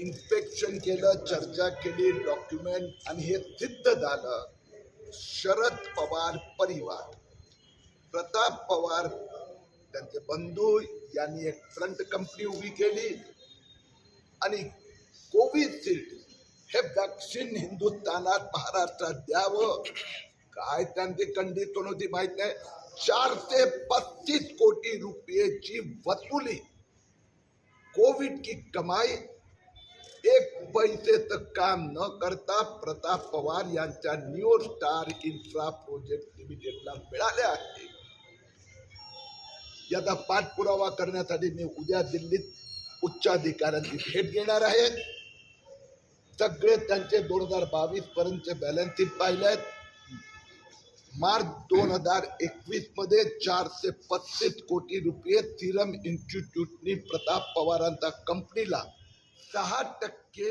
Inspection केलं चर्चा केली डॉक्युमेंट आणि हे सिद्ध झालं. शरद पवार परिवार. प्रताप पवार त्यांचे बंधू यांनी एक फ्रंट कंपनी उभी केली. आणि कोविशिल्ड हे वॅक्सिन हिंदुस्थानात महाराष्ट्रात द्यावं. काय त्यांची कंडिशन होती माहीत नाही. चारशे पस्तीस कोटी रुपयेची वसुली. कोविड की कमाई एक पैसेचं काम न करता प्रताप पवार यांच्या न्यू स्टार इन्फ्रा प्रोजेक्ट लिमिटेडला मिळाले आहे. याचा पाठपुरावा करण्यासाठी मी उद्या दिल्लीत उच्चाधिकाऱ्यांची भेट घेणार आहे. सगळे त्यांचे दोन हजार बावीस पर्यंतचे बॅलन्स शीट पाहिले आहेत मार्च दोन हजार एकवीसमध्ये चारशे पस्तीस कोटी रुपये सिरम इन्स्टिट्यूटनी प्रताप पवारांचा कंपनीला सहा टक्के